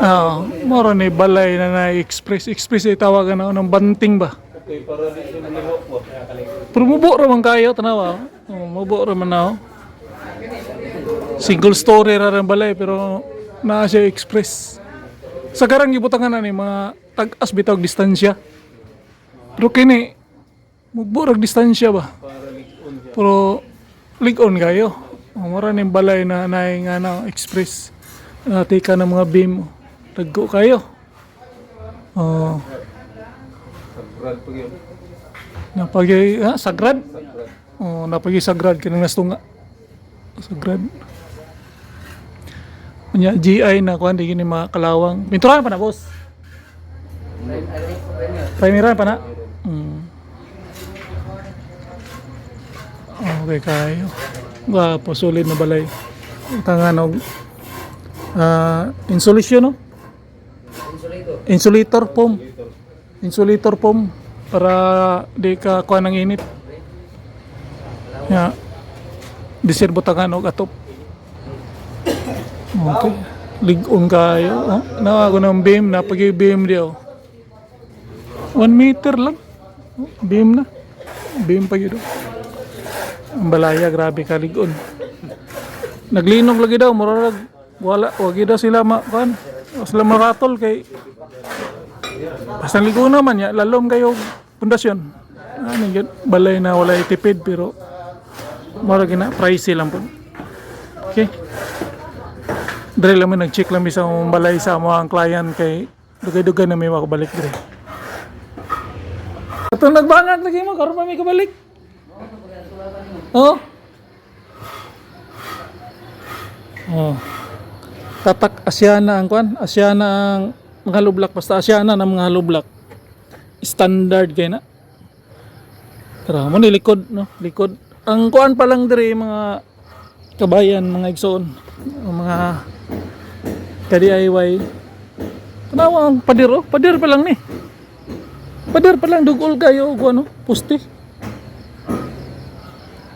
Oo, moro ni balay na na express ay tawagan na ng banting ba. Pero mubo ra man kayo tanawa. Oh, mubo ra man na. Single story ra rin balay pero naa siya express. Sa karang gibutangan na ni mga tag-as bitaw og distansya. Pero kini mubo ra og distansya ba. Pero lig-on kayo. Oh, mura ni balay na naay nga na express. Ati ka ng mga beam. Tagko kayo. Oh, Sagrad pag yun. napagi ha, sagrad. Sagrad. Oh, napagi sagrad kanang nastunga. Sagrad. Nya GI na kuan di gini mga kalawang. Pinturan pa na boss. Primeran pa na. Mm. Okay kayo. Gwapo solid na balay. Tanganog. Ah, insulation no? Insulator foam. Insulator foam para di ka kuha ng init. Ya. Disir butangan og atop. Okay. Ligon kayo. Oh. Nawa ko ng beam. Napagi beam diyo. One meter lang. Oh, beam na. Beam pa yun. Ang balaya, grabe ka ligon. Naglinog lagi daw. Murarag. Wala. Wagi daw sila ma... Kan? Sila maratol kay... Basta ligo naman ya. Lalom kayo pundasyon. Ano yun? Balay na wala itipid pero... Mura gina. Pricey lang po. Okay. Dre lang may nag-check lang sa akong balay sa mga client kay dugay-dugay na may makabalik dire. Ito nagbanat lagi mo, karon pa may kabalik. Oh. Oh. Tatak Asiana ang kwan, Asiana ang mga lublak basta Asiana ng mga lublak. Standard kay na. Tara mo ni no, likod. Ang kuan pa lang dire mga kabayan, mga igsoon, mga ka-DIY. Tanawa ang padir oh, padir pa lang ni. Padir pa lang dugol kayo og ano, puste.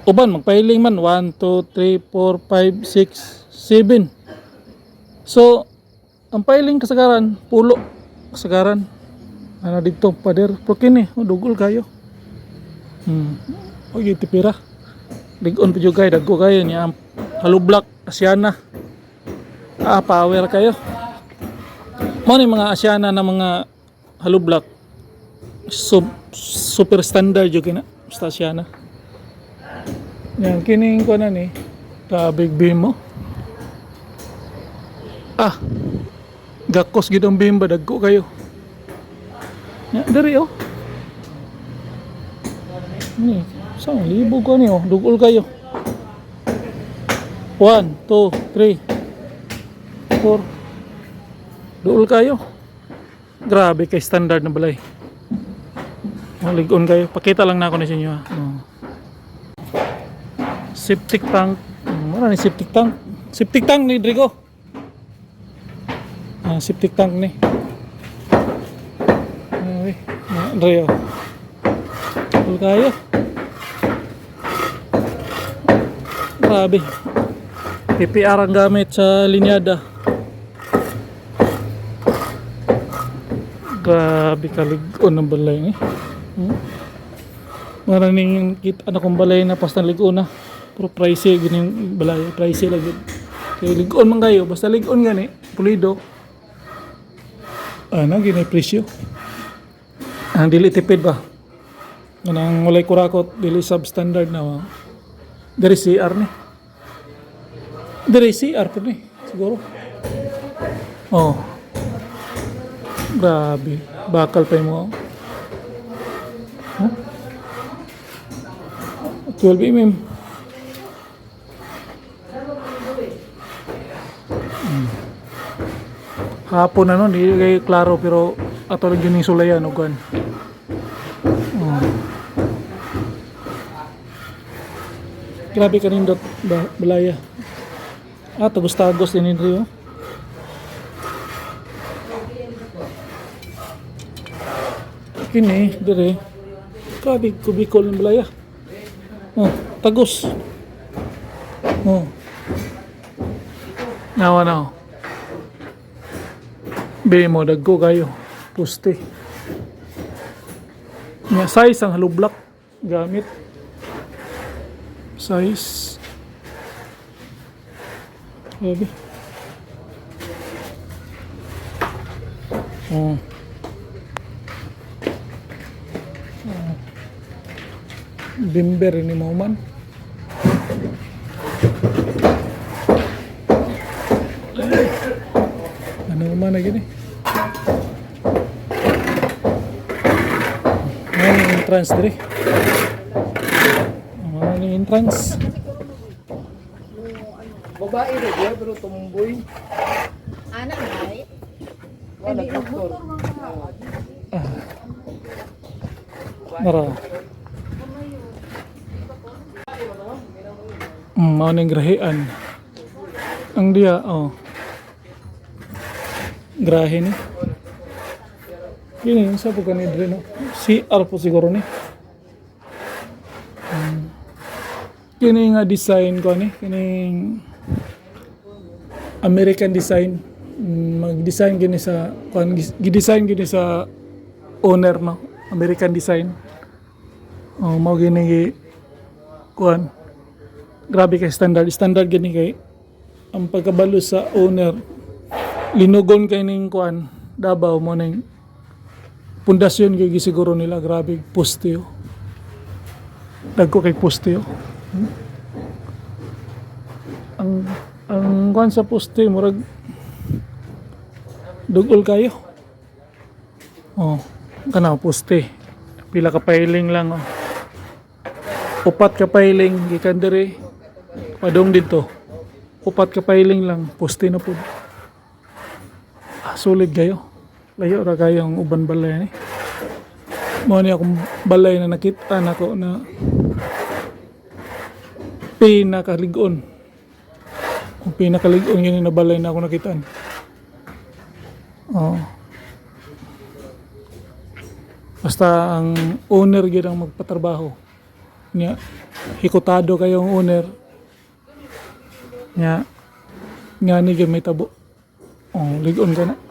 Uban magpahiling man 1 2 3 4 5 6 7. So ang piling kasagaran pulo kasagaran. Ano dito padir pero kini oh, dugol kayo. Hmm. O tipira. Ligon pa jud kay dagko kayo niya halublak asyana. Ah, power kayo. Mo ni mga asyana na mga halublak. Sub, super standard jud kina basta asyana. Yan kining ko na ni ka big beam mo. Ah. Gakos gid ang beam ba dagko kayo. Ya, dari oh. Ni, sa libo ko ni oh, dugol kayo. 1 2 3 4 Dugol kayo. Grabe kay standard na balay. Maligon kayo. Pakita lang na ako na sa inyo. ha. Oh. Septic tank. Mura ni septic tank. Septic tank ni Drigo. Ah, septic tank ni. Ay, na- Dre oh. Dugol kayo. Grabe. PPR ang gamit sa linyada. Grabe kaligon ng balay ni. Hmm? Maraming kit ano kong balay na pas ligon na. Pero pricey gini yung balay, pricey lagi. Kaya ligon man kayo, basta ligon gani, pulido. Ano gini presyo? Ang dili tipid ba? Anang walay kurakot, dili substandard na. Wow. Dari CR ni. Dari CR po ni, siguro. Oh. Grabe. Bakal pa mga. Huh? 12 mm. Hmm. Hapon na no, hindi kayo klaro pero ato lang yun yung sulayan o gan. Oh. Grabe ka rin dot ba, balaya. Ah, tagos-tagos din rin oh. Kini, dire. Grabe, kubikol ng balaya. Oh, tagos. Oh. Nawa na oh. Be mo dagko kayo. Puste. Nya size ang halublak gamit. Size. Grabe. Oh. Oh. Bimber ni mo man. Ano man na gini? Ano yung entrance diri? Ano yung entrance? Babae rin dia pero tumboy. Anak ay. Wala doktor. Nara. Mm, mao ning grahian. Ang dia, oh. Grahe ni. Yun yung sa po kanil rin, no? CR po siguro ni. Um, kini nga design ko ni, kini American design. Mm, Mag-design gini sa, kuan, gi-design gini sa owner, no? American design. Oh, mao gini gi kuan. Grabe kay standard, standard gini kay ang pagkabalo sa owner linugon kay ning kuan Davao mo ning pundasyon kay gisiguro nila grabe poste yo. Dagko kay poste yo. Hmm? Ang ang kuan sa poste murag dugol kayo. Oh, kana poste. Pila ka piling lang oh. Upat ka piling gikan diri padong dito. Upat ka piling lang poste na pud. Solid kayo. Layo ra kayo ang uban balay ni. Mo ni akong balay na nakita nako na pinakaligon. Kung pinakaligon yun yung nabalay na ako nakitaan. Oo. Basta ang owner gyud ang magpatrabaho. Nya hikutado kayong owner. Nya nga ni may tabo. Oh, ligon ka na.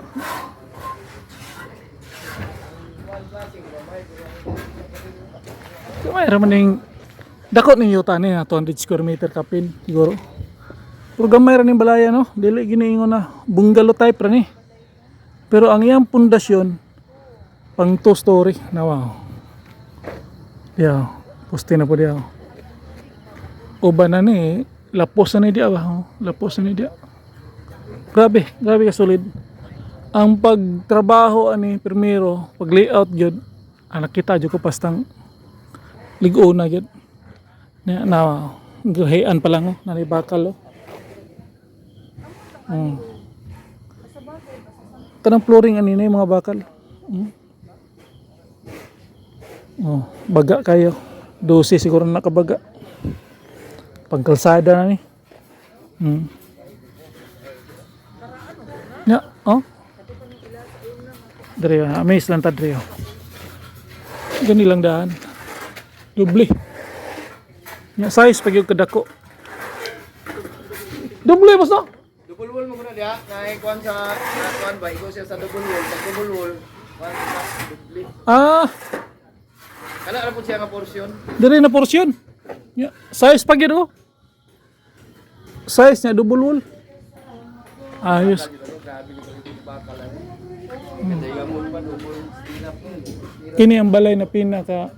Kamay raman ning dako ning yuta ni na 200 square meter kapin siguro. Pero gamay ra ning balaya no, dili giniingon na bungalow type ra ni. Pero ang iyang pundasyon pang two story na wow. Yeah, poste na po diya. Uban na ni lapos na ni diya ba? oh. Lapos na ni diya. Grabe, grabe ka solid. Ang pagtrabaho ani primero, pag layout gyud, ah, nakita jud ko pastang ligo na gyud. Na, na gahian pa lang oh, nalibakal oh. Mm. Kanang flooring ani na mga bakal. Mm. Oh, baga kayo. 12 siguro na nakabaga. Pagkalsada na ni. Mm. Ya, oh. Dari ah, amaze lang ta oh. Gani lang daan. Doble. Ya size pag yung kadako. Doble basta. Double wall mo muna dia. Kay kuan sa kuan ba ikaw siya sa double wall, sa double wall. Kuan sa. Ah, Kana ra pud siya nga porsyon. dari na porsyon. Ya, size pag yun oh. Size niya double wall. Ayos. Kini ang balay na pinaka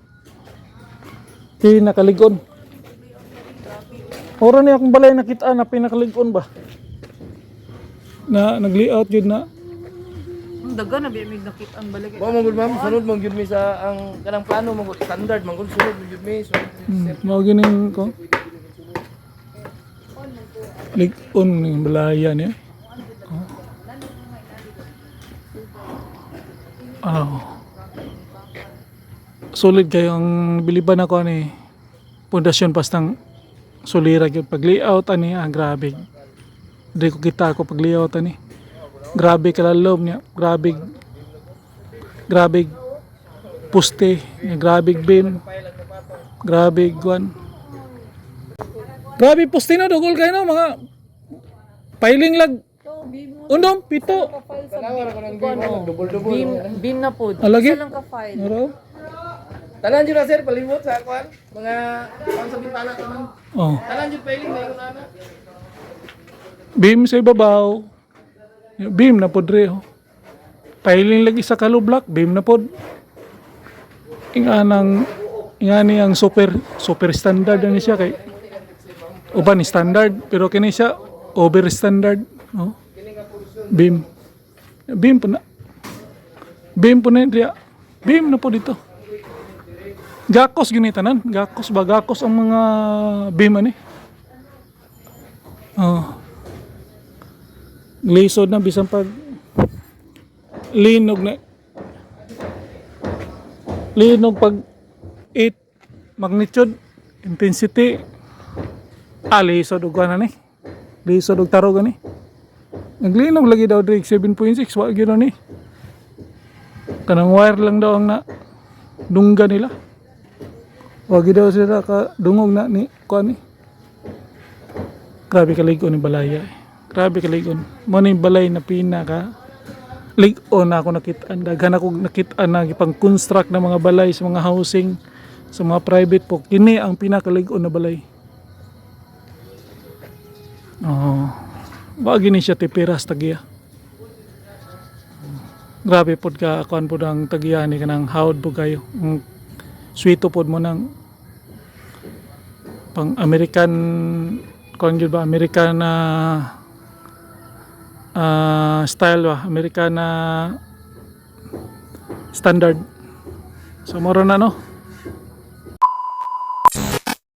pinakaligon. Ora ni akong balay nakita na pinakaligon ba? Na nag-layout yun na Ang daga na biya nakita ang balik. Mo mong ma'am, sunod mong gyud mi sa ang kanang plano mong standard mong sunod mong gyud mi. So, hmm, mao gining ko. Ligon ning balaya niya. Oh. Oh. Solid kayo ang biliban ako ni pundasyon pastang solira gyud pag layout ani ah, grabe. Di ko kita ako pag layout ani. Grabe kalalom niya, grabe grabe puste, grabe beam, grabe guan. Grabe puste na dugol kayo no mga piling lag. Unom, pito. Beam, Ano? Beam, na po. Alagi? Isa lang ka-file. Ano? Tanan jud sir, palimot sa kwan. Mga kwan sa bintana tanan. Oh. Tanan jud pailing na yung. Beam sa ibabaw. Beam na pod re. oh. Piling lagi sa kalublock, beam na pod. Inga nang inga ni ang super super standard na ni siya kay uban ni standard pero kini siya over standard oh. Beam. Beam po na. Beam po na diya. Beam na po dito. Gakos ginitanan. Gakos ba? Gakos ang mga beam ani. Oh. Lisod na bisan pag linog na. Linog pag 8 magnitude intensity. Ah lisod og ni. Lisod og tarog ni naglinog lagi daw diri 7.6 wa gyud ni kanang wire lang daw ang na dungga nila wa gyud daw sila ka dungog na ni kuan ni grabe kaligo ni balaya. Grabe kaligon. Mo ni balay na pinaka ligon na ako nakitaan. Daghan ako nakitaan na pang construct ng mga balay sa mga housing, sa mga private po. Kini ang pinakaligon na balay. Oh. Wagi ni siya tipiras tagiya. Grabe pod ka kuan pod ang tagiya ni kanang hawd po kayo. Sweeto pod mo nang pang American kuan gyud ba American na ah, style ba? American na standard. So moro na no